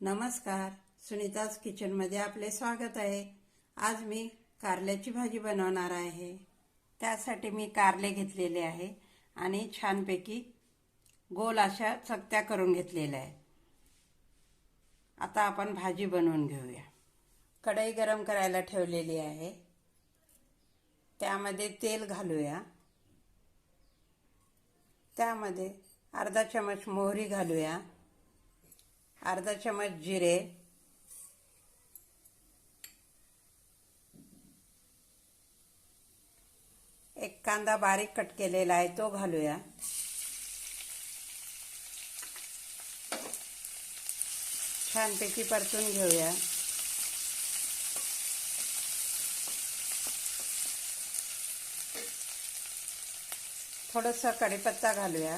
नमस्कार. सुनीताज किचनमध्ये आपले स्वागत आहे. आज मी कारल्याची भाजी बनवणार आहे. त्यासाठी मी कारले घेतलेले आहे आणि छानपैकी गोल अशा चकत्या करून घेतलेल्या आहे. आता आपण भाजी बनवून घेऊया. कढई गरम करायला ठेवलेली आहे. त्यामध्ये तेल घालूया. त्यामध्ये अर्धा चमच मोहरी घालूया. अर्धा चमच जिरे. एक कांदा बारीक कट केलेला आहे तो घालूया. छानपैकी परतून घेऊया. थोडंसं कढीपत्ता घालूया.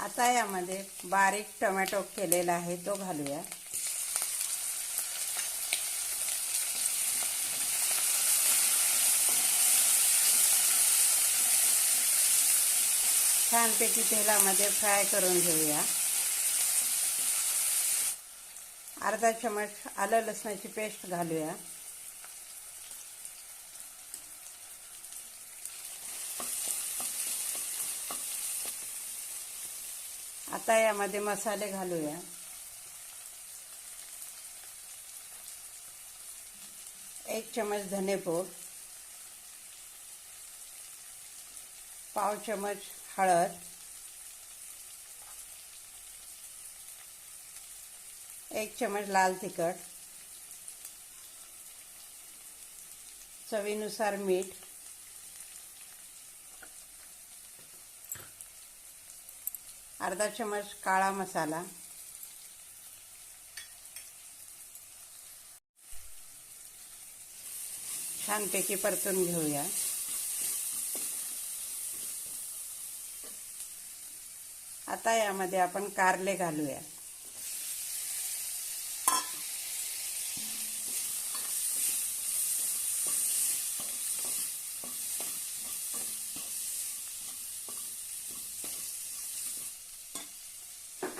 आता यामध्ये बारीक टोमॅटो केलेला आहे तो घालूया. छानपैकी तेलामध्ये फ्राय करून घेऊया. अर्धा चमच आलं लसणाची पेस्ट घालूया. आता यामध्ये मसाले घालूया. एक चमच धनेपूड. पाव चमच हळद. एक चमच लाल तिखट. चवीनुसार मीठ. अर्धा चमच काळा मसाला. छानपैकी परतून घेऊया. आता यामध्ये आपण कारले घालूया.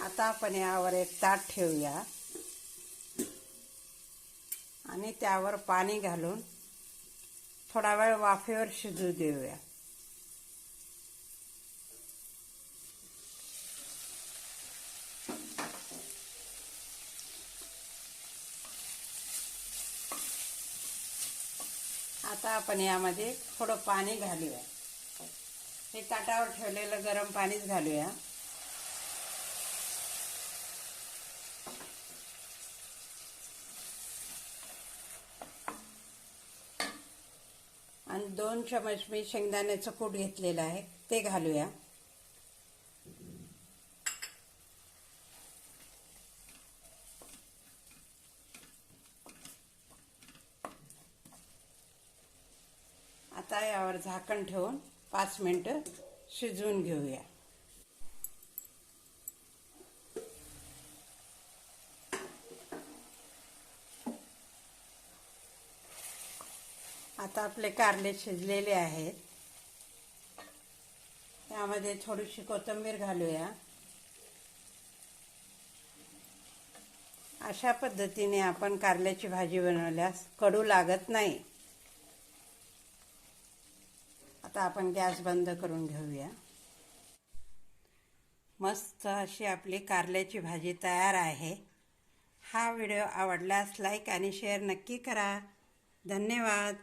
आता आपण यावर एक ताट ठेवूया. आणि त्यावर पाणी घालून थोडा वेळ वाफेवर शिजू देऊया. आता आपण यामध्ये थोडं पाणी घालूया. हे ताटावर ठेवलेलं गरम पाणीच घालूया. आणि दोन चमच मी शेंगदाण्याचं कूट घेतलेलं आहे ते घालूया. आता यावर झाकण ठेवून पाच मिनटं शिजवून घेऊया. आता आपले कारले शिजलेले आहेत. त्यामध्ये थोडीशी कोथिंबीर घालूया. अशा पद्धतीने आपण कारल्याची भाजी बनवल्यास कडू लागत नाही. आता आपण गॅस बंद करून घेऊया. मस्त अशी आपली कारल्याची भाजी तयार आहे. हा व्हिडिओ आवडल्यास लाईक आणि शेअर नक्की करा. धन्यवाद.